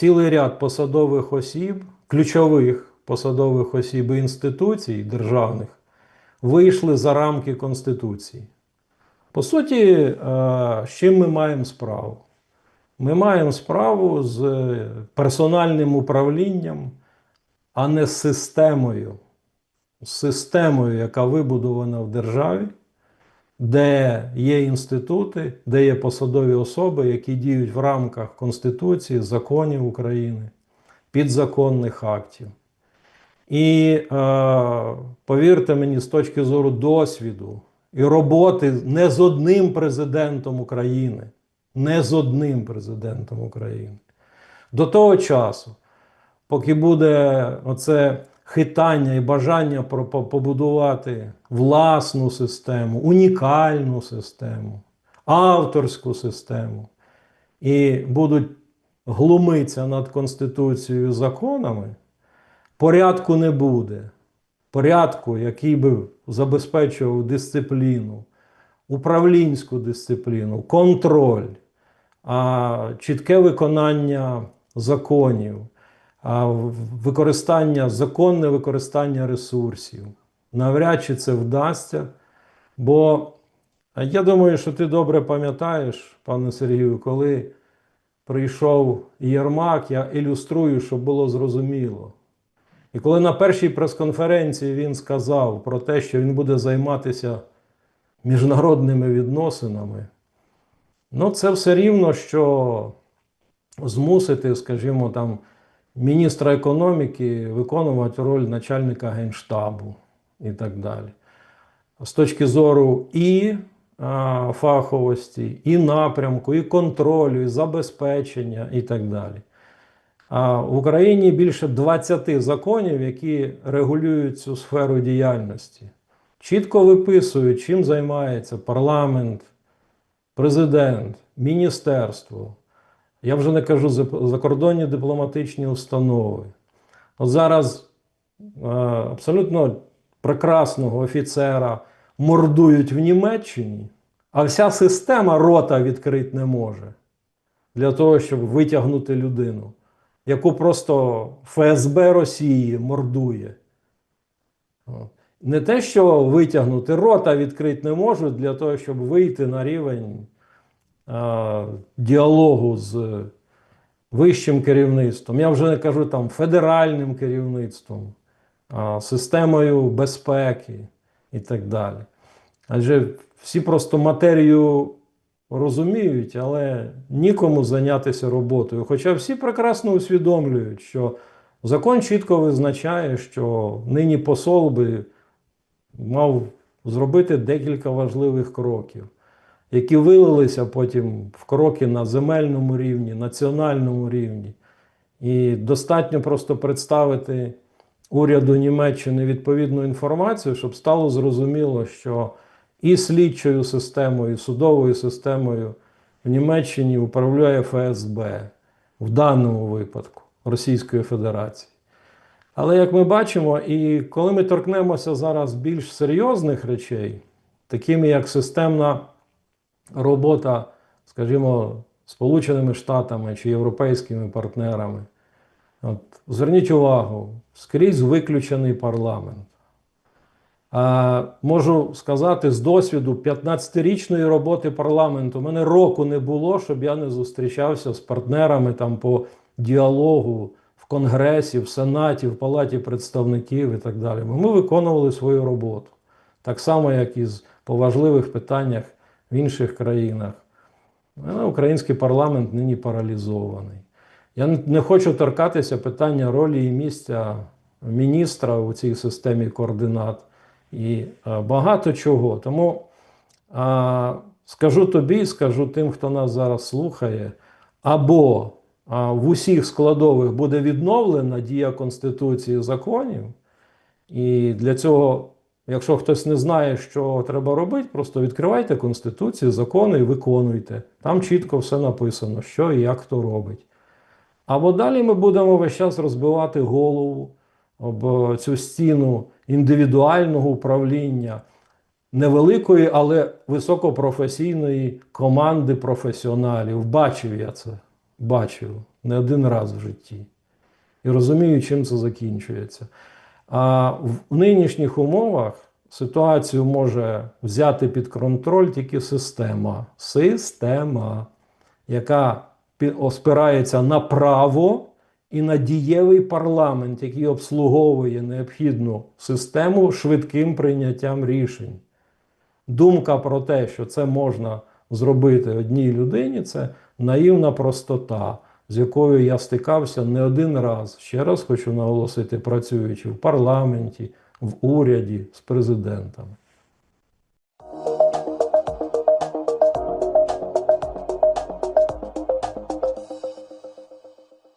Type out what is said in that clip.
цілий ряд посадових осіб, ключових посадових осіб і інституцій державних вийшли за рамки Конституції. По суті, е, з чим ми маємо справу? Ми маємо справу з персональним управлінням, а не з системою. З системою, яка вибудована в державі, де є інститути, де є посадові особи, які діють в рамках Конституції, законів України, підзаконних актів. І е, повірте мені, з точки зору досвіду і роботи не з одним президентом України, не з одним президентом України. До того часу, поки буде оце хитання і бажання побудувати власну систему, унікальну систему, авторську систему, і будуть глумитися над Конституцією і законами, порядку не буде. Порядку, який би забезпечував дисципліну, управлінську дисципліну, контроль, а, чітке виконання законів, використання, законне використання ресурсів. Навряд чи це вдасться. Бо я думаю, що ти добре пам'ятаєш, пане Сергію, коли прийшов Єрмак, я ілюструю, щоб було зрозуміло. І коли на першій прес-конференції він сказав про те, що він буде займатися міжнародними відносинами, ну це все рівно, що змусити, скажімо, там, міністра економіки виконувати роль начальника генштабу і так далі. З точки зору і а, фаховості, і напрямку, і контролю, і забезпечення, і так далі. А в Україні більше 20 законів, які регулюють цю сферу діяльності. Чітко виписують, чим займається парламент, президент, міністерство. Я вже не кажу за- закордонні дипломатичні установи. От зараз е, абсолютно прекрасного офіцера мордують в Німеччині, а вся система рота відкрити не може для того, щоб витягнути людину, яку просто ФСБ Росії мордує. Не те, що витягнути рота відкрити не можуть для того, щоб вийти на рівень діалогу з вищим керівництвом. Я вже не кажу там федеральним керівництвом, системою безпеки і так далі. Адже всі просто матерію розуміють, але нікому зайнятися роботою. Хоча всі прекрасно усвідомлюють, що закон чітко визначає, що нині посол би мав зробити декілька важливих кроків, які вилилися потім в кроки на земельному рівні, національному рівні. І достатньо просто представити уряду Німеччини відповідну інформацію, щоб стало зрозуміло, що і слідчою системою, і судовою системою в Німеччині управляє ФСБ в даному випадку Російської Федерації. Але як ми бачимо, і коли ми торкнемося зараз більш серйозних речей, такими як системна робота, скажімо, Сполученими Штатами чи європейськими партнерами, от, зверніть увагу, скрізь виключений парламент. А, можу сказати з досвіду 15-річної роботи парламенту. У мене року не було, щоб я не зустрічався з партнерами там по діалогу в Конгресі, в Сенаті, в Палаті представників і так далі. Ми виконували свою роботу. Так само, як і по важливих питаннях в інших країнах. Але український парламент нині паралізований. Я не- хочу торкатися питання ролі і місця міністра у цій системі координат і е, багато чого. Тому а, скажу тобі, скажу тим, хто нас зараз слухає, або а, в усіх складових буде відновлена дія Конституції законів. І для цього, якщо хтось не знає, що треба робити, просто відкривайте Конституцію, закони і виконуйте. Там чітко все написано, що і як хто робить. Або далі ми будемо весь час розбивати голову об е, цю стіну індивідуального управління невеликої, але високопрофесійної команди професіоналів. Бачив я це. бачив не один раз в житті і розумію, чим це закінчується. А в нинішніх умовах ситуацію може взяти під контроль тільки система. Система, яка спирається на право і на дієвий парламент, який обслуговує необхідну систему швидким прийняттям рішень. Думка про те, що це можна зробити одній людині, це наївна простота, з якою я стикався не один раз. Ще раз хочу наголосити, працюючи в парламенті, в уряді з президентами.